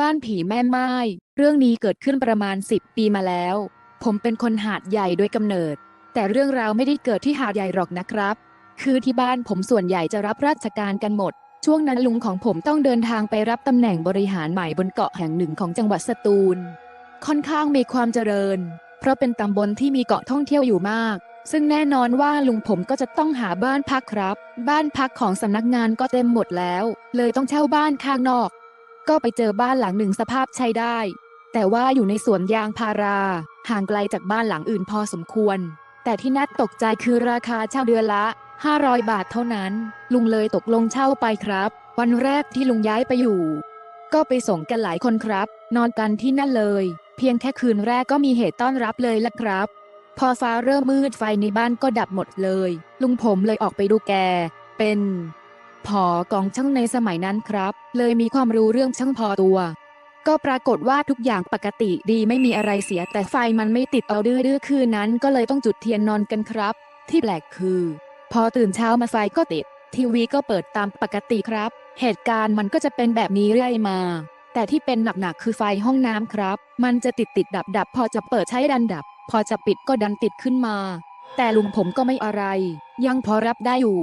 บ้านผีแม่ไม้ เรื่องนี้เกิดขึ้นประมาณ 10 ปีมาแล้ว ผมเป็นคนหาดใหญ่โดยกำเนิด แต่เรื่องราวไม่ได้เกิดที่หาดใหญ่หรอกนะครับ คือที่บ้านผมส่วนใหญ่จะรับราชการกันหมด ช่วงนั้นลุงของผมต้องเดินทางไปรับตำแหน่งบริหารใหม่บนเกาะแห่งหนึ่งของจังหวัดสตูล ค่อนข้างมีความเจริญ เพราะเป็นตำบลที่มีเกาะท่องเที่ยวอยู่มาก ซึ่งแน่นอนว่าลุงผมก็จะต้องหาบ้านพักครับ บ้านพักของสำนักงานก็เต็มหมดแล้ว เลยต้องเช่าบ้านข้างนอก ก็ไปเจอบ้านหลังหนึ่งสภาพใช้ได้ แต่ว่าอยู่ในสวนยางพารา ห่างไกลจากบ้านหลังอื่นพอสมควร แต่ที่น่าตกใจคือราคาเช่าเดือนละ 500 บาทเท่านั้น ลุงเลยตกลงเช่าไปครับ วันแรกที่ลุงย้ายไปอยู่ ก็ไปส่งกันหลายคนครับ นอนกันที่นั่นเลย เพียงแค่คืนแรกก็มีเหตุต้อนรับเลยละครับพอฟ้าเริ่มมืดไฟในบ้านก็ดับหมดเลย ลุงผมเลยออกไปดูแก เป็น พอกองช่างในสมัยนั้นครับ เลยมีความรู้เรื่องช่างพอตัว ก็ปรากฏว่าทุกอย่างปกติดีไม่มีอะไรเสียแต่ไฟมันไม่ติดเอาดื้อๆคืนนั้นก็เลยต้องจุดเทียนนอนกันครับ ที่แปลกคือ พอตื่นเช้ามาไฟก็ติด ทีวีก็เปิดตามปกติครับ เหตุการณ์มันก็จะเป็นแบบนี้เรื่อยมา แต่ที่เป็นหนักๆคือไฟห้องน้ำครับ มันจะติดติดดับดับพอจะเปิดใช้ดันดับ พอจะปิดก็ดันติดขึ้นมา แต่ลุงผมก็ไม่อะไร ยังพอรับได้อยู่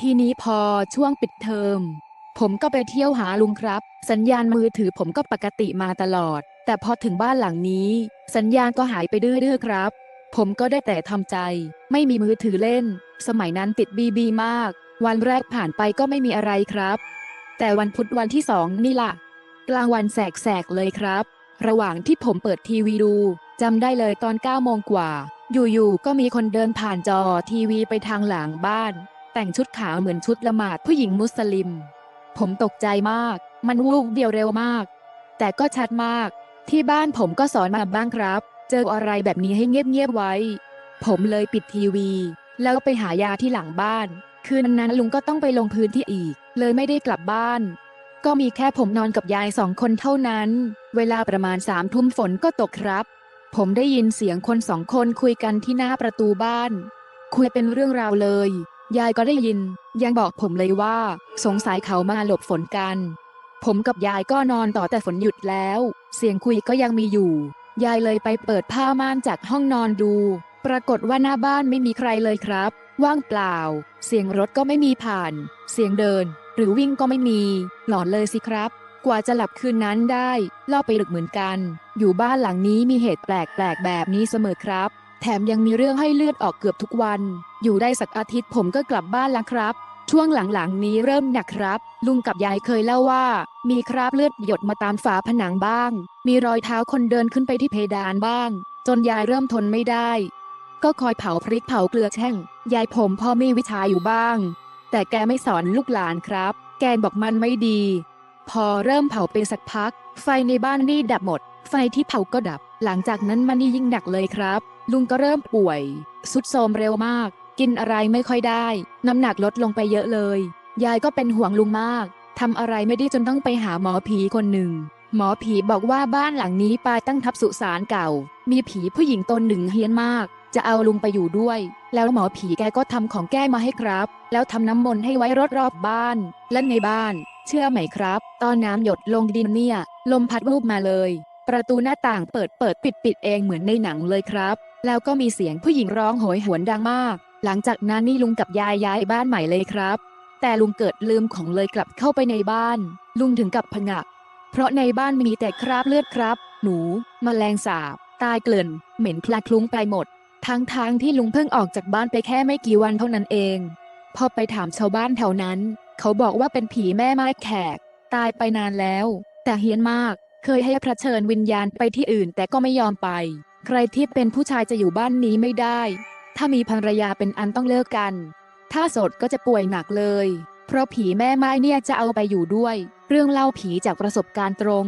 ทีนี้พอช่วงปิดเทอม ผมก็ไปเที่ยวหาลุงครับ สัญญาณมือถือผมก็ปกติมาตลอด แต่พอถึงบ้านหลังนี้ สัญญาณก็หายไปดื้อๆครับ ผมก็ได้แต่ทำใจ ไม่มีมือถือเล่น สมัยนั้นติดบีบีมาก วันแรกผ่านไปก็ไม่มีอะไรครับ แต่วันพุธวันที่สองนี่ล่ะ กลางวันแสกๆเลยครับ ระหว่างที่ผมเปิดทีวีดูจำได้เลยตอน9โมงกว่า อยู่ๆก็มีคนเดินผ่านจอทีวีไปทางหลังบ้าน แต่งชุดขาวเหมือนชุดละหมาดผู้หญิงมุสลิม ผมตกใจมาก มันวูบเดียวเร็วมาก แต่ก็ชัดมาก ที่บ้านผมก็สอนมาบ้างครับ เจออะไรแบบนี้ให้เงียบๆไว้ ผมเลยปิดทีวี แล้วไปหายาที่หลังบ้าน คืนนั้นลุงก็ต้องไปลงพื้นที่อีก เลยไม่ได้กลับบ้าน ก็มีแค่ผมนอนกับยายสองคนเท่านั้น เวลาประมาณสามทุ่มฝนก็ตกครับ ผมได้ยินเสียงคนสองคนคุยกันที่หน้าประตูบ้าน คุยเป็นเรื่องราวเลย ยายก็ได้ยิน ยังบอกผมเลยว่า สงสัยเขามาหลบฝนกัน ผมกับยายก็นอนต่อแต่ฝนหยุดแล้ว เสียงคุยก็ยังมีอยู่ ยายเลยไปเปิดผ้าม่านจากห้องนอนดู ปรากฏว่าหน้าบ้านไม่มีใครเลยครับ ว่างเปล่า เสียงรถก็ไม่มีผ่าน เสียงเดิน หรือวิ่งก็ไม่มี หลอนเลยสิครับ กว่าจะหลับคืนนั้นได้เล่าไปดึกเหมือนกัน อยู่บ้านหลังนี้มีเหตุแปลกๆแบบนี้เสมอครับ แถมยังมีเรื่องให้เลือดออกเกือบทุกวัน อยู่ได้สักอาทิตย์ผมก็กลับบ้านแล้วครับ ช่วงหลังๆนี้เริ่มหนักครับ ลุงกับยายเคยเล่าว่า มีคราบเลือดหยดมาตามฝาผนังบ้าง มีรอยเท้าคนเดินขึ้นไปที่เพดานบ้าง จนยายเริ่มทนไม่ได้ ก็คอยเผาพริกเผาเกลือแช่ง ยายผมพ่อมีวิชาอยู่บ้าง แต่แกไม่สอนลูกหลานครับ แกบอกมันไม่ดี พอเริ่มเผาไปสักพัก ไฟในบ้านนี่ดับหมด ไฟที่เผาก็ดับ หลังจากนั้นมันนี่ยิ่งหนักเลยครับ ลุงก็เริ่มป่วยสุดโทรมเร็วมาก กินอะไรไม่ค่อยได้ น้ำหนักลดลงไปเยอะเลย ยายก็เป็นห่วงลุงมากทำอะไรไม่ได้จนต้องไปหาหมอผีคนหนึ่ง หมอผีบอกว่าบ้านหลังนี้ปลายตั้งทับสุสานเก่า มีผีผู้หญิงตนหนึ่งเฮี้ยนมาก จะเอาลุงไปอยู่ด้วย แล้วหมอผีแกก็ทำของแก้มาให้ครับ แล้วทำน้ำมนต์ให้ไว้รอบรอบบ้าน และในบ้าน เชื่อไหมครับ ตอนน้ำหยดลงดินเนี่ย ลมพัดวูบมาเลย ประตูหน้าต่างเปิดเปิดปิดปิดเองเหมือนในหนังเลยครับ แล้วก็มีเสียงผู้หญิงร้องโหยหวนดังมาก หลังจากนั้นนี่ลุงกับยายย้ายบ้านใหม่เลยครับ แต่ลุงเกิดลืมของเลยกลับเข้าไปในบ้าน ลุงถึงกับผงะ เพราะในบ้านมีแต่คราบเลือดครับ หนูมแมลงสาบ ตายเกลื่อนเหม็นคลาคลุ้งไปหมด ทั้งทางที่ลุงเพิ่งออกจากบ้านไปแค่ไม่กี่วันเท่านั้นเอง พอไปถามชาวบ้านแถวนั้น เขาบอกว่าเป็นผีแม่ไม้แขก ตายไปนานแล้ว แต่เฮี้ยนมาก เคยให้พระเชิญวิญญาณไปที่อื่นแต่ก็ไม่ยอมไป ใครที่เป็นผู้ชายจะอยู่บ้านนี้ไม่ได้ ถ้ามีภรรยาเป็นอันต้องเลิกกัน ถ้าโสดก็จะป่วยหนักเลย เพราะผีแม่ไม้เนี่ยจะเอาไปอยู่ด้วย เรื่องเล่าผีจากประสบการณ์ตรง